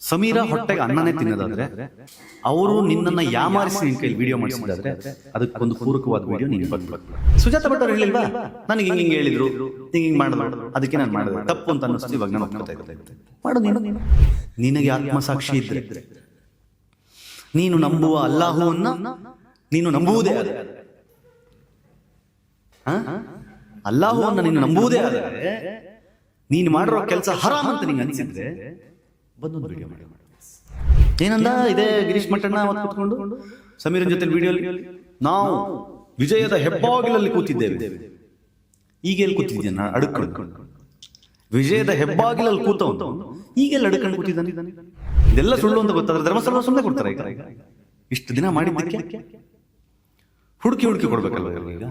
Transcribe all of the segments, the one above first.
ಸಮೀರ ಹೊಟ್ಟೆಗೆ ಅನ್ನನೇ ತಿನ್ನೋದಾದ್ರೆ ಅವರು ನಿನ್ನನ್ನ ಯಾಮಾರಿಸಿ ನಿನ್ ಕೈಲಿ ವಿಡಿಯೋ ಮಾಡಿಸಿದಾದ್ರೆ. ಅದಕ್ಕೊಂದು ಪೂರಕವಾದ ವಿಡಿಯೋ ನೀನು ಬಂದ್ಬಿಡ. ಸುಜಾತ ಭಟ್ ಅವ್ರು ಹೇಳಿಲ್ವಾ? ನನಗೆ ಹಿಂಗೆ ಹಿಂಗೆ ಹೇಳಿದ್ರು. ಹಿಂಗೆ ಹಿಂಗೆ ಮಾಡಿದ್ರು. ಅದಕ್ಕೆ ನಾನು ಮಾಡಿದೆ. ತಪ್ಪು ಅಂತ ಅನ್ನಿಸ್ತು. ಇವಾಗ ನಾನು ಒಪ್ಕೊತಾ ಇದ್ದೆ ಮಾಡು ನೀನು. ನಿನಗೆ ಆತ್ಮಸಾಕ್ಷಿ ಇದ್ರೆ. ನೀನು ನಂಬುವ ಅಲ್ಲಾಹುವನ್ನ ನೀನು ನಂಬುವುದೇ ಅದೇ? ಅಲ್ಲಾಹುವನ್ನ ನೀನು ನಂಬುವುದೇ ಆದರೆ ನೀನು ಮಾಡಿರೋ ಕೆಲಸ ಹರಾಮ್ ಅಂತ ನಿಂಗೆ ಅನಿಸಿದ್ರೆ ಬಂದೊಂದು ವಿಡಿಯೋ ಮಾಡಿ. ಏನಂದ? ಇದೆ ಗಿರೀಶ್ ಮಟ್ಟಣ್ಣ ಅವತ್ತು ಕೂತ್ಕೊಂಡು ಸಮೀರನ್ ಜೊತೆ ವಿಡಿಯೋ ನಾವು ವಿಜಯದ ಹೆಬ್ಬಾಗಿಲಲ್ಲಿ ಕೂತಿದ್ದೇವೆ. ಈಗ ಎಲ್ಲಿ ಕೂತಿದ್ದೀನಿ ನಾನು ಅಡ್ಕೊಂಡು ವಿಜಯದ ಹೆಬ್ಬಾಗಿಲಲ್ಲಿ ಕೂತವನು. ಈಗೆಲ್ಲ ಅಡ್ಕೊಂಡು ಕೂತಿದ್ದಾನೆ? ಇದೆಲ್ಲ ಸುಳ್ಳು ಅಂತ ಗೊತ್ತಾದ್ರೆ ಧರ್ಮಸ್ಥಳ ಸುಮ್ಮನೆ ಕೊಡ್ತಾರೆ ಈಗ. ಇಷ್ಟು ದಿನ ಮಾಡಿದ್ದಕ್ಕೆ? ಹುಡುಕಿ ಹುಡುಕಿ ಕೊಡ್ಬೇಕಲ್ಲ ಈಗ?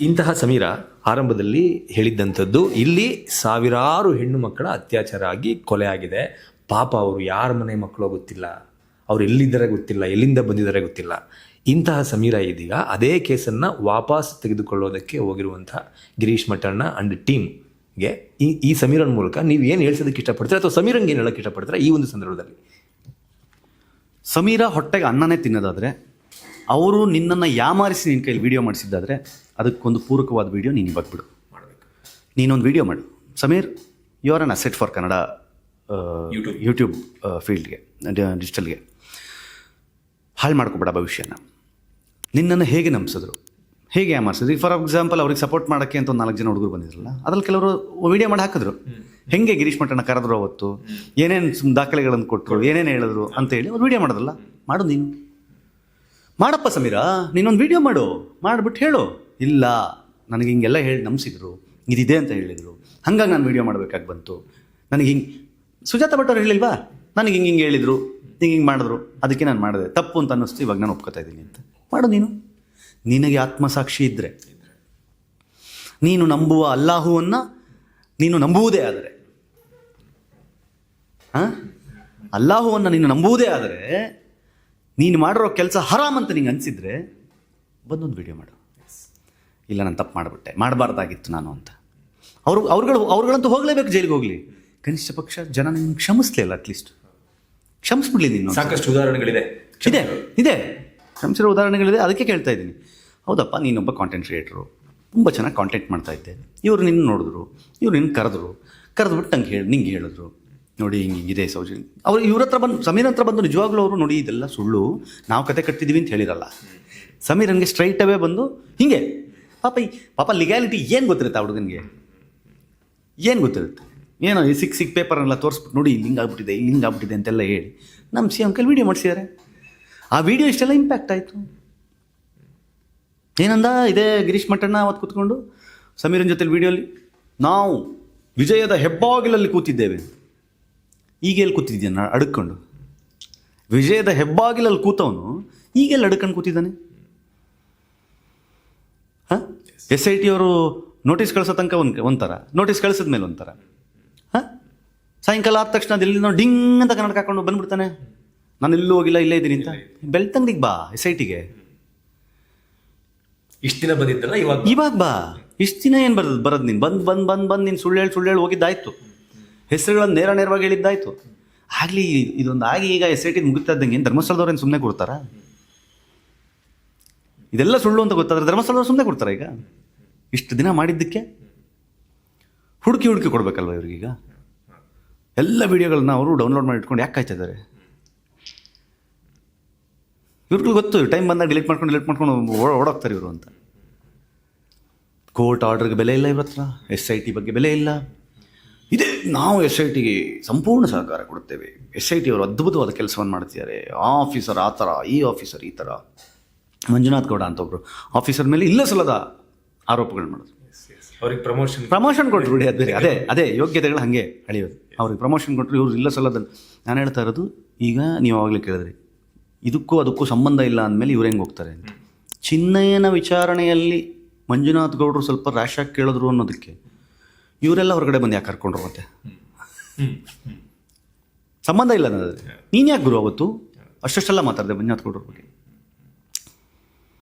ಇಂತಹ ಸಮೀರ ಆರಂಭದಲ್ಲಿ ಹೇಳಿದ್ದಂಥದ್ದು ಇಲ್ಲಿ ಸಾವಿರಾರು ಹೆಣ್ಣು ಮಕ್ಕಳ ಅತ್ಯಾಚಾರ ಆಗಿ ಕೊಲೆ ಆಗಿದೆ. ಪಾಪ ಅವರು ಯಾರ ಮನೆ ಮಕ್ಕಳು ಗೊತ್ತಿಲ್ಲ ಅವ್ರು ಎಲ್ಲಿದ್ದಾರೆ ಗೊತ್ತಿಲ್ಲ ಎಲ್ಲಿಂದ ಬಂದಿದ್ದಾರೆ ಗೊತ್ತಿಲ್ಲ. ಇಂತಹ ಸಮೀರ ಇದೀಗ ಅದೇ ಕೇಸನ್ನು ವಾಪಸ್ ತೆಗೆದುಕೊಳ್ಳೋದಕ್ಕೆ ಹೋಗಿರುವಂಥ ಗಿರೀಶ್ ಮಠಣ್ಣ ಆ್ಯಂಡ್ ಟೀಮ್ಗೆ ಈ ಈ ಸಮೀರನ್ ಮೂಲಕ ನೀವು ಏನು ಹೇಳ್ಸೋದಕ್ಕೆ ಇಷ್ಟಪಡ್ತೀರಾ ಅಥವಾ ಸಮೀರಂಗೆ ಏನು ಹೇಳೋಕ್ಕೆ ಇಷ್ಟಪಡ್ತೀರಾ ಈ ಒಂದು ಸಂದರ್ಭದಲ್ಲಿ? ಸಮೀರ ಹೊಟ್ಟೆಗೆ ಅನ್ನನೇ ತಿನ್ನೋದಾದರೆ ಅವರು ನಿನ್ನನ್ನು ಯಾಮಾರಿಸಿ ನಿನ್ನ ಕೈಲಿ ವಿಡಿಯೋ ಮಾಡಿಸಿದ್ದಾದರೆ ಅದಕ್ಕೊಂದು ಪೂರಕವಾದ ವೀಡಿಯೋ ನೀನು ಇವಾಗ ಬಿಡು ನೀನೊಂದು ವೀಡಿಯೋ ಮಾಡು. Sameer you are an asset for Kannada YouTube ಫೀಲ್ಡ್ಗೆ ಡಿಜಿಟಲ್ಗೆ ಹಾಳು ಮಾಡ್ಕೊಬೇಡ ಭವಿಷ್ಯನ. ನಿನ್ನನ್ನು ಹೇಗೆ ನಂಬಿಸಿದ್ರು? ಹೇಗೆ ಮಾಡಿಸಿದ್ರು? ಈಗ ಫಾರ್ ಎಕ್ಸಾಂಪಲ್ ಅವ್ರಿಗೆ ಸಪೋರ್ಟ್ ಮಾಡೋಕ್ಕೆ ಅಂತ ಒಂದು ನಾಲ್ಕು ಜನ ಹುಡುಗರು ಬಂದಿದ್ರಲ್ಲ ಅದ್ರಲ್ಲಿ ಕೆಲವರು ವಿಡಿಯೋ ಮಾಡಿ ಹಾಕಿದ್ರು. ಹೆಂಗೆ ಗಿರೀಶ್ ಮಠನ ಕರೆದ್ರು ಅವತ್ತು? ಏನೇನು ಸುಮ್ ದಾಖಲೆಗಳನ್ನು ಕೊಟ್ಟರು ಏನೇನು ಹೇಳಿದ್ರು ಅಂತ ಹೇಳಿ ಅವ್ರು ವಿಡಿಯೋ ಮಾಡೋದಲ್ಲ ಮಾಡು ನೀನು. ಮಾಡಪ್ಪ ಸಮೀರ ನೀನೊಂದು ವಿಡಿಯೋ ಮಾಡು. ಮಾಡಿಬಿಟ್ಟು ಹೇಳು. ಇಲ್ಲ ನನಗೆ ಹಿಂಗೆಲ್ಲ ಹೇಳಿ ನಂಬಿಸಿದ್ರು. ಇದಿದೆ ಅಂತ ಹೇಳಿದರು. ಹಂಗಾಗಿ ನಾನು ವಿಡಿಯೋ ಮಾಡಬೇಕಾಗಿ ಬಂತು. ನನಗೆ ಹಿಂಗೆ ಸುಜಾತ ಭಟ್ ಅವ್ರು ಹೇಳಿಲ್ವಾ? ನನಗೆ ಹಿಂಗೆ ಹಿಂಗೆ ಹೇಳಿದರು, ಹಿಂಗೆ ಹಿಂಗೆ ಮಾಡಿದ್ರು, ಅದಕ್ಕೆ ನಾನು ಮಾಡಿದೆ. ತಪ್ಪು ಅಂತ ಅನ್ನಿಸ್ತು, ಇವಾಗ ನಾನು ಒಪ್ಕೋತಾ ಇದ್ದೀನಿ ಅಂತ. ಮಾಡು ನೀನು. ನಿನಗೆ ಆತ್ಮಸಾಕ್ಷಿ ಇದ್ದರೆ ನೀನು ನಂಬುವ ಅಲ್ಲಾಹುವನ್ನು ನೀನು ನಂಬುವುದೇ ಆದರೆ ಹಾಂ ಅಲ್ಲಾಹುವನ್ನು ನೀನು ನಂಬುವುದೇ ಆದರೆ, ನೀನು ಮಾಡಿರೋ ಕೆಲಸ ಹರಾಮ್ ಅಂತ ನಿಂಗೆ ಅನಿಸಿದ್ರೆ, ಬಂದೊಂದು ವಿಡಿಯೋ ಮಾಡು. ಇಲ್ಲ, ನಾನು ತಪ್ಪು ಮಾಡಿಬಿಟ್ಟೆ. ಮಾಡಬಾರ್ದಾಗಿತ್ತು ನಾನು ಅಂತ. ಅವರು, ಅವ್ರುಗಳು, ಅವ್ರುಗಳಂತೂ ಹೋಗಲೇಬೇಕು ಜೈಲಿಗೆ ಹೋಗಲಿ. ಕನಿಷ್ಠ ಪಕ್ಷ ಜನ ನಿನ್ನ ಕ್ಷಮಿಸ್ಲಿಲ್ಲ ಅಟ್ಲೀಸ್ಟ್ ಕ್ಷಮಿಸ್ಬಿಡ್ಲಿ ನೀನು. ಸಾಕಷ್ಟು ಉದಾಹರಣೆಗಳಿದೆ. ಇದೆ ಇದೆ. ಕ್ಷಮಿಸಿರೋ ಉದಾಹರಣೆಗಳಿದೆ ಅದಕ್ಕೆ ಕೇಳ್ತಾ ಇದ್ದೀನಿ. ಹೌದಪ್ಪ ನೀನೊಬ್ಬ ಕಾಂಟೆಂಟ್ ಕ್ರಿಯೇಟ್ರು ತುಂಬ ಚೆನ್ನಾಗಿ ಕಾಂಟೆಂಟ್ ಮಾಡ್ತಾ ಇದ್ದೆ. ಇವರು ನಿನ್ನ ನೋಡಿದ್ರು ಇವ್ರು ನಿನ್ನ ಕರೆದ್ರು. ಕರೆದ್ಬಿಟ್ಟು ನಂಗೆ ಹೇಳಿ ನಿಂಗೆ ಹೇಳಿದ್ರು. ನೋಡಿ ಹಿಂಗೆ ಹಿಂಗಿದೆ ಸೌಜಿ ಅವ್ರು ಇವ್ರ ಹತ್ರ ಬಂದು ಸಮೀರ್ ಹತ್ರ ಬಂದು ನಿಜವಾಗ್ಲೂ ಅವರು ನೋಡಿ ಇದೆಲ್ಲ ಸುಳ್ಳು ನಾವು ಕತೆ ಕಟ್ಟಿದ್ದೀವಿ ಅಂತ ಹೇಳಿರಲ್ಲ. ಸಮೀರನ್ಗೆ ಸ್ಟ್ರೈಟ್ ಅವೇ ಬಂದು ಹಿಂಗೆ. ಪಾಪ ಈ ಪಾಪ ಲಿಗ್ಯಾಲಿಟಿ ಏನು ಗೊತ್ತಿರುತ್ತೆ ಆ ಹುಡುಗನಿಗೆ? ಏನು ಗೊತ್ತಿರುತ್ತೆ? ಏನೋ ಈ ಸಿಕ್ ಸಿಕ್ ಪೇಪರ್ನೆಲ್ಲ ತೋರಿಸ್ಬಿಟ್ಟು ನೋಡಿ ಇಲ್ಲಿ ಹಿಂಗೆ ಆಗ್ಬಿಟ್ಟಿದೆ ಇಲ್ಲಿ ಹಿಂಗೆ ಆಗ್ಬಿಟ್ಟಿದೆ ಅಂತೆಲ್ಲ ಹೇಳಿ. ನಮ್ಮ ಸಿ ಎಂ ಕೈಲಿ ವೀಡಿಯೋ ಮಾಡಿಸಿದ್ದಾರೆ ಆ ವಿಡಿಯೋ ಇಷ್ಟೆಲ್ಲ ಇಂಪ್ಯಾಕ್ಟ್ ಆಯಿತು. ಏನಂದ? ಇದೇ ಗಿರೀಶ್ ಮಠಣ್ಣ ಅವತ್ತು ಕೂತ್ಕೊಂಡು ಸಮೀರನ್ ಜೊತೆಲಿ ವಿಡಿಯೋಲಿ ನಾವು ವಿಜಯದ ಹೆಬ್ಬಾಗಿಲಲ್ಲಿ ಕೂತಿದ್ದೇವೆ. ಈಗ ಎಲ್ಲಿ ಕೂತಿದ್ದೀನಿ ನಾನು ಅಡ್ಕೊಂಡು. ವಿಜಯದ ಹೆಬ್ಬಾಗಿಲಲ್ಲಿ ಕೂತವನು ಈಗೆಲ್ಲ ಅಡ್ಕೊಂಡು ಕೂತಿದ್ದಾನೆ? ಹಾಂ? ಎಸ್ ಐ ಟಿ ಅವರು ನೋಟಿಸ್ ಕಳ್ಸೋ ತನಕ ಒಂದು ಒಂಥರ. ನೋಟಿಸ್ ಕಳಿಸಿದ ಮೇಲೆ ಒಂಥರ. ಸಾಯಂಕಾಲ ಆದ ತಕ್ಷಣ ಅದು ಎಲ್ಲಿ ಡಿಂಗ್ ಅಂತ ಕನ್ನಡ ಹಾಕೊಂಡು ಬಂದ್ಬಿಡ್ತಾನೆ. ನಾನು ಎಲ್ಲೂ ಹೋಗಿಲ್ಲ ಇಲ್ಲೇ ಇದ್ದೀನಿ ಅಂತ. ಬೆಳ್ತಂಗಡಿಗೆ ಬಾ ಎಸ್ ಐ ಟಿಗೆ ಇಷ್ಟು ದಿನ ಬಂದಿದ್ದಲ್ಲ ಇವಾಗ ಇವಾಗ ಬಾ. ಇಷ್ಟು ದಿನ ಏನು ಬರೋದು ಬರೋದು ನೀನು? ಬಂದು ಬಂದು ಬಂದು ಬಂದು ನೀನು ಸುಳ್ಳು ಹೇಳಿ ಸುಳ್ಳು ಹೇಳಿ ಹೋಗಿದ್ದಾಯ್ತು. ಹೆಸರುಗಳನ್ನು ನೇರ ನೇರವಾಗಿ ಹೇಳಿದ್ದಾಯ್ತು. ಆಗಲಿ ಇದೊಂದು ಆಗಿ ಈಗ ಎಸ್ ಐ ಟಿ ಮುಗಿತಾ ಇದ್ದಂಗೆ ಏನು ಧರ್ಮಸ್ಥಳದವ್ರೇನು ಸುಮ್ಮನೆ ಕೊಡ್ತಾರಾ? ಇದೆಲ್ಲ ಸುಳ್ಳು ಅಂತ ಗೊತ್ತಾದ್ರೆ ಧರ್ಮಸ್ಥಳದವ್ರು ಸುಮ್ಮನೆ ಕೊಡ್ತಾರೆ ಈಗ? ಇಷ್ಟು ದಿನ ಮಾಡಿದ್ದಕ್ಕೆ? ಹುಡುಕಿ ಹುಡುಕಿ ಕೊಡ್ಬೇಕಲ್ವ ಇವ್ರಿಗೀಗ? ಎಲ್ಲ ವಿಡಿಯೋಗಳನ್ನ ಅವರು ಡೌನ್ಲೋಡ್ ಮಾಡಿ ಇಟ್ಕೊಂಡು ಯಾಕೆ ಕಾಯ್ತಾ ಇವ್ರಿಗೆ ಗೊತ್ತು ಟೈಮ್ ಬಂದಾಗ ಡಿಲೀಟ್ ಮಾಡ್ಕೊಂಡು ಡಿಲೀಟ್ ಮಾಡ್ಕೊಂಡು ಓಡೋಗ್ತಾರೆ ಇವರು ಅಂತ. ಕೋರ್ಟ್ ಆರ್ಡರ್ಗೆ ಬೆಲೆ ಇಲ್ಲ ಇವ್ರ ಹತ್ರ ಎಸ್ ಐ ಟಿ ಬಗ್ಗೆ ಬೆಲೆ ಇಲ್ಲ. ಇದೇ ನಾವು ಎಸ್ ಐ ಟಿಗೆ ಸಂಪೂರ್ಣ ಸಹಕಾರ ಕೊಡುತ್ತೇವೆ. ಎಸ್ ಐ ಟಿ ಅವರು ಅದ್ಭುತವಾದ ಕೆಲಸವನ್ನು ಮಾಡ್ತಿದ್ದಾರೆ. ಆ ಆಫೀಸರ್ ಆ ಥರ, ಈ ಆಫೀಸರ್ ಈ ಥರ. ಮಂಜುನಾಥ್ ಗೌಡ ಅಂತ ಒಬ್ಬರು ಆಫೀಸರ್ ಮೇಲೆ ಇಲ್ಲ ಸಲ್ಲದ ಆರೋಪಗಳು ಮಾಡೋದು. ಅವ್ರಿಗೆ ಪ್ರಮೋಷನ್ ಪ್ರಮೋಷನ್ ಕೊಟ್ಟರು ಬಿಡಿ ಅದೇ ಅದೇ ಅದೇ ಯೋಗ್ಯತೆಗಳು ಹಾಗೆ ಅಳಿಯೋದು ಅವ್ರಿಗೆ ಪ್ರಮೋಷನ್ ಕೊಟ್ಟರು ಇವ್ರು ಇಲ್ಲ ಸಲ್ಲದ ನಾನು ಹೇಳ್ತಾ ಇರೋದು ಈಗ ನೀವು ಆವಾಗಲೇ ಕೇಳಿದ್ರಿ. ಇದಕ್ಕೂ ಅದಕ್ಕೂ ಸಂಬಂಧ ಇಲ್ಲ ಅಂದಮೇಲೆ ಇವ್ರು ಹೆಂಗೆ ಹೋಗ್ತಾರೆ ಅಂತ. ಚಿನ್ನಯ್ಯನ ವಿಚಾರಣೆಯಲ್ಲಿ ಮಂಜುನಾಥ್ ಗೌಡರು ಸ್ವಲ್ಪ ರ್ಯಾಶ್ ಆಗಿ ಕೇಳಿದ್ರು ಅನ್ನೋದಕ್ಕೆ ಇವರೆಲ್ಲ ಹೊರಗಡೆ ಬಂದು ಯಾಕೆ ಕರ್ಕೊಂಡ್ರು ಮತ್ತೆ ಸಂಬಂಧ ಇಲ್ಲ ಅನ್ನೋದು ನೀನು ಯಾಕೆ ಗುರು ಅವತ್ತು? ಅಷ್ಟಷ್ಟೆಲ್ಲ ಮಾತಾಡಿದೆ ಮಂಜುನಾಥ್ ಗೌಡರ ಬಗ್ಗೆ.